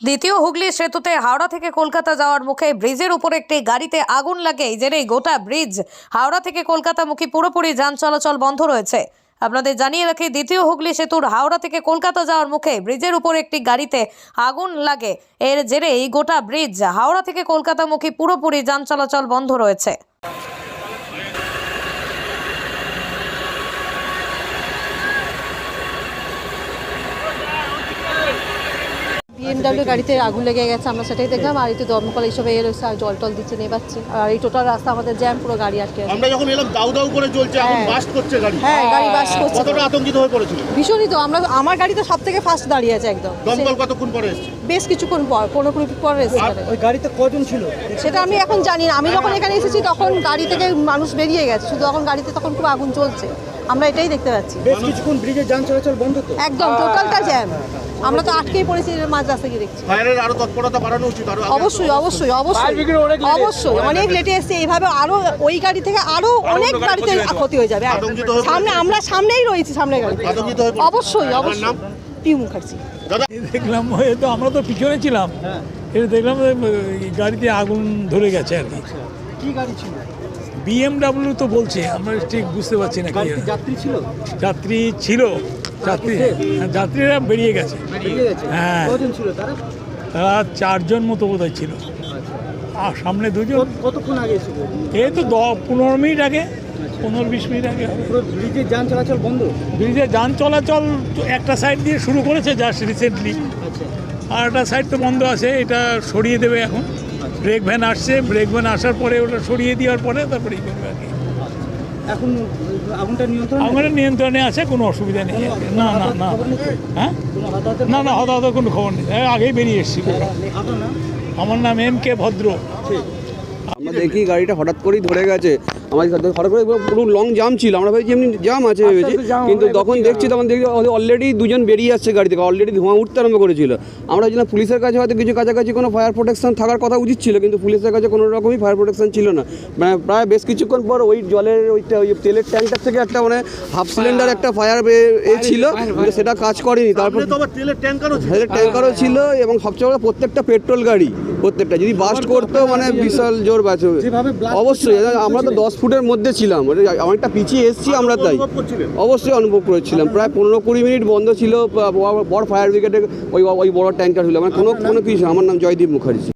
দ্বিতীয় হুগলি সেতুতে হাওড়া থেকে কলকাতা যাওয়ার মুখে ব্রিজের উপর একটি গাড়িতে আগুন লাগে। এই গোটা ব্রিজ, হাওড়া থেকে কলকাতামুখী পুরোপুরি যান চলাচল বন্ধ রয়েছে। আপনাদের জানিয়ে রাখি, দ্বিতীয় হুগলি সেতুর হাওড়া থেকে কলকাতা যাওয়ার মুখে ব্রিজের উপর একটি গাড়িতে আগুন লাগে। এর জেরেই গোটা ব্রিজ, হাওড়া থেকে কলকাতামুখী পুরোপুরি যান চলাচল বন্ধ রয়েছে। বিএমডাব্লিউ গাড়িতে আগুন লেগে গেছে আমরা সেটাই দেখলাম। আর এই তো দমকল এইসব এর রয়েছে আর জল টল দিচ্ছে নেবাচ্ছে। আর এই টোটাল রাস্তা আমাদের জ্যাম পুরো গাড়ি আটকে আছে। আমরা যখন এলাম দাউ দাউ করে চলছে এখন হ্যাঁ। বাস্ট করছে গাড়ি। হ্যাঁ গাড়ি বাস করছে। কতটা আতঙ্কিত হয়ে পড়েছিল? ভীষণই তো আমরা আমার গাড়ি তো সব থেকে ফার্স্ট দাঁড়িয়ে আছে একদম। দমকল কতক্ষণ পরে এসছে? বেশ কিছুক্ষণ পর পনেরো কুড়ি মিনিট পর এসে যাবে। ওই গাড়িতে কজন ছিল? সেটা আমি এখন জানি না। আমি যখন এখানে এসেছি তখন গাড়ি থেকে মানুষ বেরিয়ে গেছে। শুধু এখন গাড়িতে তখন খুব আগুন চলছে আমরা এটাই দেখতে পাচ্ছি। বেশ কিছুক্ষণ ব্রিজে যান চলাচল বন্ধ তো? একদম টোটালটা জ্যাম আমরা তো আটকেই পড়েছি মাঝ রাস্তা গিয়ে দেখছি। ফায়ারের আরও তৎপরতা বাড়ানো উচিত আরও অবশ্যই অবশ্যই অবশ্যই অবশ্যই অনেক লেটে এসছে। এইভাবে আরও ওই গাড়ি থেকে আরও অনেক গাড়িতে ক্ষতি হয়ে যাবে। হয়ে হয়ে সামনে আমরা সামনেই রয়েছি সামনে গাড়ি হয়ে অবশ্যই অবশ্যই? পিউ মুখার্জি। দাদা? দেখলাম তো আমরা তো পিছনে ছিলাম। এটা দেখলাম গাড়িতে আগুন ধরে গেছে আর কি। কি গাড়ি ছিল? বিএমডাব্লিউ তো বলছে আমরা ঠিক বুঝতে পারছি না কি। যাত্রী ছিল? যাত্রী ছিল যাত্রী হ্যাঁ, যাত্রীরা বেরিয়ে গেছে। হ্যাঁ। তারা? চারজন মতো বোধ ছিল। আর সামনে দুজন। কতক্ষণ আগে এই তো দ পনেরো মিনিট আগে পনেরো বিশ মিনিট আগে হবে। পুরো ব্রিজে যান চলাচল বন্ধ? ব্রিজে যান চলাচল একটা সাইড দিয়ে শুরু করেছে জাস্ট রিসেন্টলি আচ্ছা। আর একটা সাইড তো বন্ধ আছে এটা সরিয়ে দেবে এখন। ব্রেক ভ্যান আসছে ব্রেক ভ্যান আসার পরে ওটা সরিয়ে দেওয়ার পরে তারপরে এখন আগুনটা নিয়ন্ত্রণ আমাদের নিয়ন্ত্রণে আছে কোনো অসুবিধা নেই। না না না? হ্যাঁ? কোনো না না হতাহত কোনো খবর নেই। আগেই বেরিয়ে এসেছি আমার নাম এম কে ভদ্র। আমরা দেখি গাড়িটা হঠাৎ করেই ধরে গেছে। আমাদের সাথে হঠাৎ করে পুরো লং জাম ছিল। আমরা ভেবেছি এমনি জাম আছে ভেবেছি। কিন্তু তখন দেখছি তখন দেখছি অলরেডি দুজন বেরিয়ে আসছে গাড়ি থেকে। অলরেডি ধোঁয়া উঠতে আরম্ভ করেছিল। আমরা ভাবছিলাম পুলিশের কাছে হয়তো কিছু কাছাকাছি কোনো ফায়ার প্রোটেকশন থাকার কথা উচিত ছিল কিন্তু পুলিশের কাছে কোনো রকমই ফায়ার প্রোটেকশন ছিল না। মানে প্রায় বেশ কিছুক্ষণ পর ওই জলের ওইটা ওই তেলের ট্যাঙ্কটার থেকে একটা মানে হাফ সিলিন্ডার একটা ফায়ার এ ছিল সেটা কাজ করেনি। তারপর তেলের ট্যাঙ্কারও ছিল। ট্যাঙ্কারও ছিল এবং সবচেয়ে বড় প্রত্যেকটা পেট্রোল গাড়ি প্রত্যেকটা। যদি বাস্ট করতো মানে বিশাল জোর বাঁচবে অবশ্যই আমরা তো দশ ফুটের মধ্যে ছিলাম। অনেকটা পিছিয়ে এসেছি আমরা তাই। অবশ্যই অনুভব করেছিলাম। প্রায় পনেরো কুড়ি মিনিট বন্ধ ছিল বড় ফায়ার ব্রিগেডের ওই ওই বড় ট্যাঙ্কার ছিল। মানে কোনো কোনো কিছু। আমার নাম জয়দীপ মুখার্জি।